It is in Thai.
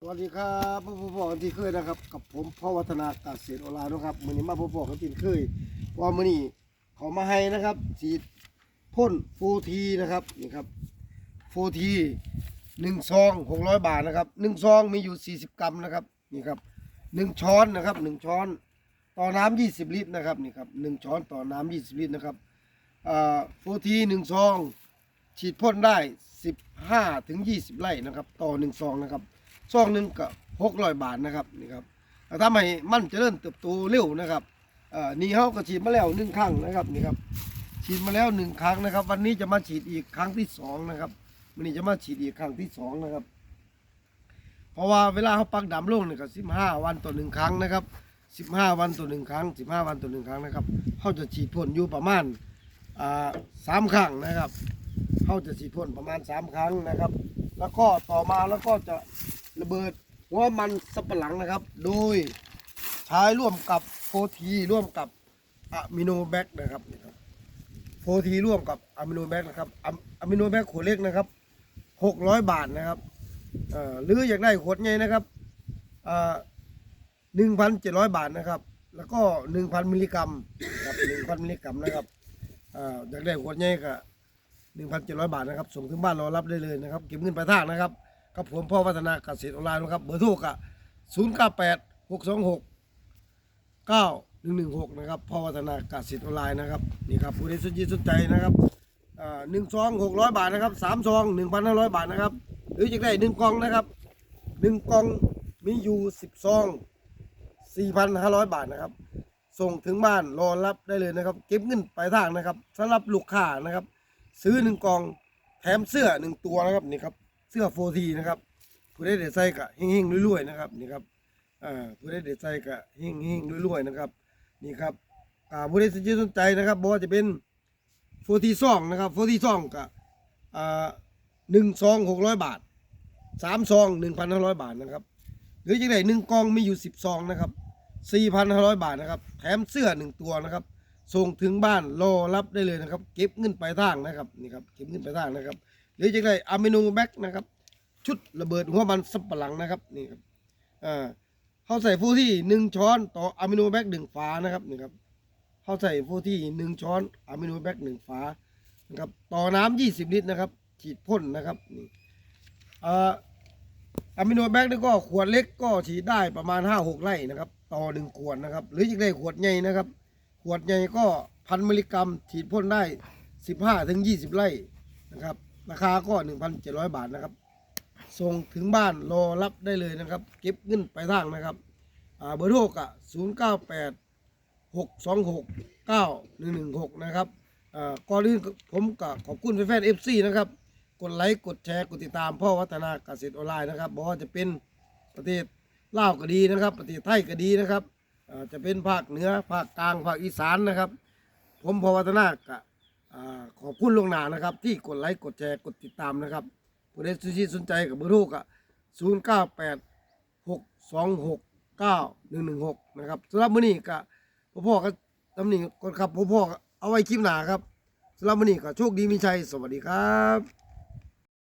สวัสดีครับพ่อพ่อกันที่เคยนะครับ กับผมพ่อวัฒนาเกษตรออนไลน์นะครับมือนี้มาพ่อพ่อกันที่เคยว่ามือนี้เขามาให้นะครับสีดพ่นโฟทีนะครับนี่ครับโฟทีหนึ่งซองหกร้อยบาทนะครับหนึ่งซองมีอยู่สี่สิบกรัมนะครับนี่ครับหนึ่งช้อนนะครับหนึ่งช้อนต่อน้ำยี่สิบลิตรนะครับนี่ครับหนึ่งช้อนต่อน้ำยี่สิบลิตรนะครับโฟทีหนึ่งซอง ฉีดพ่นได้สิบห้าถึงยี่สิบไร่นะครับ ต่อหนึ่งซองนะครับ ซองหนึ่งก็หกร้อยบาทนะครับนี่ครับทำให้มันเจริญเติบโตเร็วนะครับอ่อนี่เขาก็ฉีดมาแล้วหนึ่งครั้งนะครับนี่ครับฉีดมาแล้วหนึ่งครั้งนะครับ วันนี้จะมาฉีดอีกครั้งที่สองนะครับวันนี้จะมาฉีดอีกครั้งที่สองนะครับ เพราะว่าเวลาเขาปักดำลงเนี่ยก็สิบห้าวันต่อหนึ่งครั้งนะครับสิบห้าวันต่อหนึ่งครั้งสิบห้าวันต่อหนึ่งครั้งนะครับเขาจะฉีดพ่นอยู่ประมาณอ่าสามครั้งนะครับเขาจะฉีดพ่นประมาณสามครั้งนะครับ แล้วก็ต่อมาแล้วก็จะ ระเบิดหัวมันสับปะหลังนะครับ โดยใช้ร่วมกับโฟทีร่วมกับอะมิโนแบคนะครับโฟทีร่วมกับอะมิโนแบคนะครับอะมิโนแบคขวดเล็กนะครับหกร้อยบาทนะครับหรืออยากได้ขวดใหญ่นะครับหนึ่งพันเจ็ดร้อยบาทนะครับ แล้วก็หนึ่งพันมิลลิกรัมครับหนึ่งพันมิลลิกรัมนะครับเอ่ออยากได้ขวดใหญ่ก็หนึ่งพันเจ็ดร้อยบาทนะครับส่งถึงบ้านรอรับได้เลยนะครับ เก็บเงินปลายทางนะครับ กับผมพ่อวัฒนาเกษตรออนไลน์นะครับ เบอร์โทรกะศูนย์เก้าแปดหกสองหกเก้าหนึ่งหนึ่งหกนะครับพ่อวัฒนาเกษตรออนไลน์นะครับนี่ครับผู้ใดสนใจสนใจนะครับหนึ่งซองหกร้อยบาทนะครับสามซองหนึ่งพันห้าร้อยบาทนะครับ หรือจะได้หนึ่งกล่องนะครับหนึ่งกล่องมีอยู่สิบซองสี่พันห้าร้อยบาทนะครับ ส่งถึงบ้านรอรับได้เลยนะครับ เก็บเงินปลายทางนะครับสำหรับลูกค้านะครับ ซื้อหนึ่งกล่องแถมเสื้อหนึ่งตัวนะครับนี่ครับ สื้อโฟทีนะครับผู้ได้เด็ดใส่กะเฮงๆรวยๆนะครับนี่ครับอ่าผู้ได้เด็ดใส่กะเฮงๆรวยๆนะครับนี่ครับอ่าผู้ได้สนใจสนใจนะครับบอกว่าจะเป็นโฟทีซองนะครับโฟทีซองกะอ่าหนึ่งซองหกร้อยบาทสามซองหนึ่งพันห้าร้อยบาทนะครับหรือจะไดหนึ่งกองมีอยู่สิบซองนะครับสี่พันห้าร้อยบาทนะครับแถมเสื้อหนึ่งตัวนะครับส่งถึงบ้านรอรับได้เลยนะครับ เก็บเงินปลายทางนะครับนี่ครับเก็บเงินปลายทางนะครับ หรือจะได้อะมิโนแบคนะครับ ชุดระเบิดหัวมันสับปะหลังนะครับนี่ครับอ่าเขาใส่ฟูที่หนึ่งช้อนต่ออะมิโนแบคหนึ่งฝานะครับนี่ครับเขาใส่ฟูที่หนึ่งช้อนอะมิโนแบคหนึ่งฝานะครับต่อน้ำยี่สิบลิตรนะครับ ฉีดพ่นนะครับนี่อะมิโนแบคนี่ก็ขวดเล็กก็ฉีดได้ประมาณห้าหกไร่นะครับ ต่อหนึ่งขวดนะครับ หรือจะได้ขวดใหญ่นะครับ ขวดใหญ่ก็พันมิลลิกรัม ฉีดพ่นได้สิบห้าถึงยี่สิบไร่นะครับ ราคาก็หนึ่งพันเจ็ดร้อยบาทนะครับ ส่งถึงบ้านรอรับได้เลยนะครับ เก็บเงินไปทางนะครับเบอร์โทรกะศูนย์เก้าแปดหกสองหกเก้าหนึ่งหนึ่งหกนะครับก่อนอื่นผมก็ขอบคุณแฟนเอฟซีนะครับ กดไลค์ กดแชร์ กดติดตามพ่อวัฒนาเกษตรออนไลน์นะครับบอกว่าจะเป็นประเทศลาวก็ดีนะครับ ประเทศไทยก็ดีนะครับจะเป็นภาคเหนือภาคกลางภาคอีสานนะครับ ผมพ่อวัฒนากะอ่า ขอบคุณลงหนานะครับ ที่กดไลค์กดแชร์กดติดตามนะครับผู้ใดที่สนใจกับเบอร์โทรกะศูนย์เก้าแปดหกสองหกเก้าหนึ่งหนึ่งหกนะครับสำหรับมื้อนี้ก็พ่อพ่อก็ตำหนิก่อนครับพ่อพ่อเอาไว้คลิปหนาครับสำหรับมื้อนี้ก็โชคดีมีชัยสวัสดีครับ